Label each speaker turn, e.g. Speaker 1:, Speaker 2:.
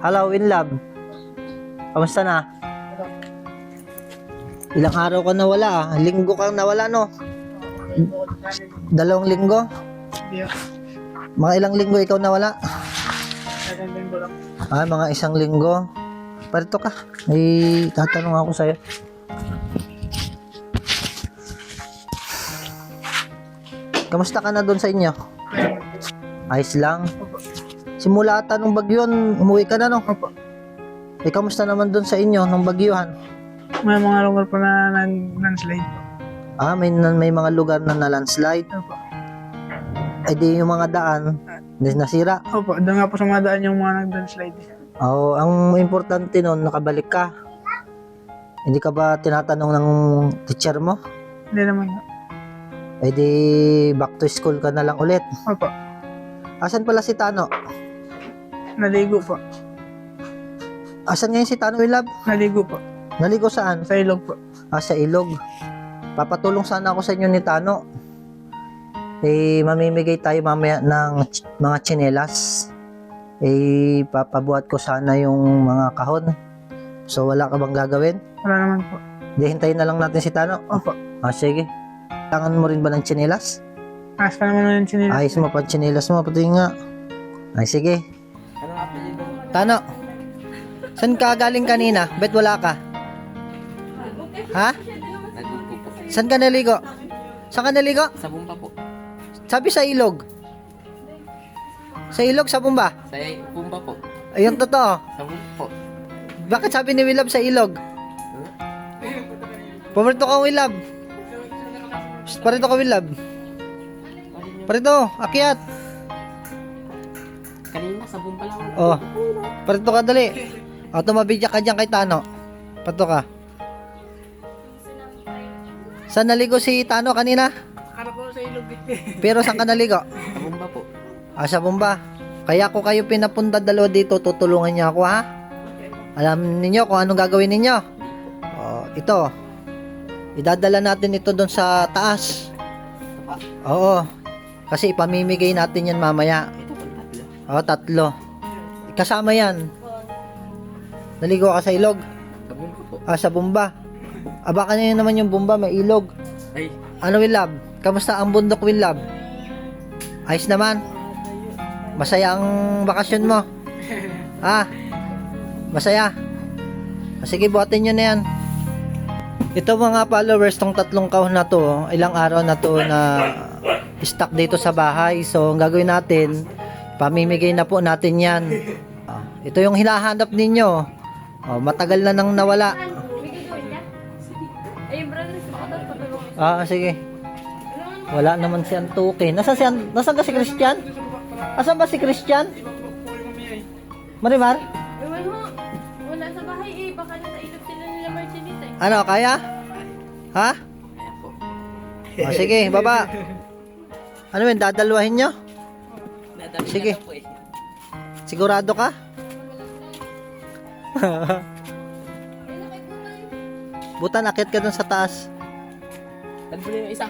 Speaker 1: Hello, in love. Kamusta na? Ilang araw ka nawala ah. Linggo kang nawala no? Dalawang linggo? Mga ilang linggo ikaw nawala?
Speaker 2: Ko lang.
Speaker 1: Ah, mga isang linggo. Parito ka. May tatanong ako sa'yo. Kamusta ka na doon sa inyo? Ayos lang. Simula ata nung bagyon, umuwi ka na no?
Speaker 2: Opo.
Speaker 1: Eh, kamusta naman doon sa inyo nung bagyuhan?
Speaker 2: May mga lugar po na nan landslide po.
Speaker 1: Ah, may, may mga lugar na na-landslide.
Speaker 2: Opo.
Speaker 1: Eh di yung mga daan, na- nasira.
Speaker 2: Opo, doon nga po sa mga daan yung mga nag-landslide.
Speaker 1: Oo, ang importante noon, nakabalik ka. Hindi ka ba tinatanong ng teacher mo?
Speaker 2: Hindi naman po.
Speaker 1: Eh di, back to school ka na lang ulit.
Speaker 2: Opo.
Speaker 1: Asan pala si Tano?
Speaker 2: Naligo po.
Speaker 1: Asan ngayon si Tano Wilab?
Speaker 2: Naligo po.
Speaker 1: Naligo saan?
Speaker 2: Sa ilog po.
Speaker 1: Ah, sa ilog. Papatulong sana ako sa inyo ni Tano. Eh, mamimigay tayo mamaya ng ch- mga tsinelas. Eh, papabuhat ko sana yung mga kahon. So, wala ka bang gagawin?
Speaker 2: Wala naman po.
Speaker 1: Di, hintayin na lang natin si Tano.
Speaker 2: Opo.
Speaker 1: Ah, sige. Kailangan mo rin ba ng tsinelas?
Speaker 2: Ayos pa naman yung sinila.
Speaker 1: Ayos mo pa tsinelas mo, pati nga. Ay, sige. Tano, saan ka galing kanina? Bet wala ka? Ha?
Speaker 3: Nagluto po.
Speaker 1: Saan ka naligo? Saan ka naligo?
Speaker 3: Sa bumba po.
Speaker 1: Sabi sa ilog. Sa ilog, sa bumba.
Speaker 3: Sa bumba po.
Speaker 1: Ayun, totoo.
Speaker 3: Sa bumba po.
Speaker 1: Bakit sabi ni Willab sa ilog? Pumerto ka, Willab. Parito ka, Willab. Parito, akyat.
Speaker 3: Kanina sa bumba lang. ako.
Speaker 1: Oh, parito ka, dali. O, tumabidya ka dyan kay Tano. Pato ka. Saan naligo si Tano kanina?
Speaker 2: Akala po sa ilog.
Speaker 1: Pero saan ka naligo?
Speaker 3: Sa bumba po.
Speaker 1: Ah, sa bomba. Kaya ko kayo pinapunta dalawa dito, tutulungan niyo ako ha? Alam ninyo kung anong gagawin ninyo? Oh, ito. Idadala natin ito doon sa taas. Oo. Kasi ipamimigay natin yan mamaya.
Speaker 3: Po tatlo.
Speaker 1: Kasama yan. Naligo ka sa ilog.
Speaker 3: Sa bumba po.
Speaker 1: Ah, sa bomba. Ah, baka na yun naman yung bomba, may ilog.
Speaker 3: Ay,
Speaker 1: Ano, Willab? Kamusta ang bundok, Willab? Ayos naman. Masaya ang bakasyon mo. Ah, masaya. Ah, Sige, buhatin nyo na yan. Ito mga followers, tong tatlong kahon na to, ilang araw na to na stock dito sa bahay. So, ang gagawin natin, pamimigay na po natin yan. Ah, ito yung hinahanap ninyo. Oh, matagal na nang nawala. Ah, sige. Wala naman si Antuke. Nasaan si An- Nasaan ka si Christian? Asan ba si Christian? Marimar?
Speaker 4: Wala sa bahay eh. Baka nasa ilog sila nila Marcelita eh.
Speaker 1: Ano, kaya? Ha? Ah, sige, baba. Ano yun, dadalwahin nyo? Sige.
Speaker 3: Eh.
Speaker 1: Sigurado ka? Butan, akit ka dun sa taas.
Speaker 3: Nandun yung isa.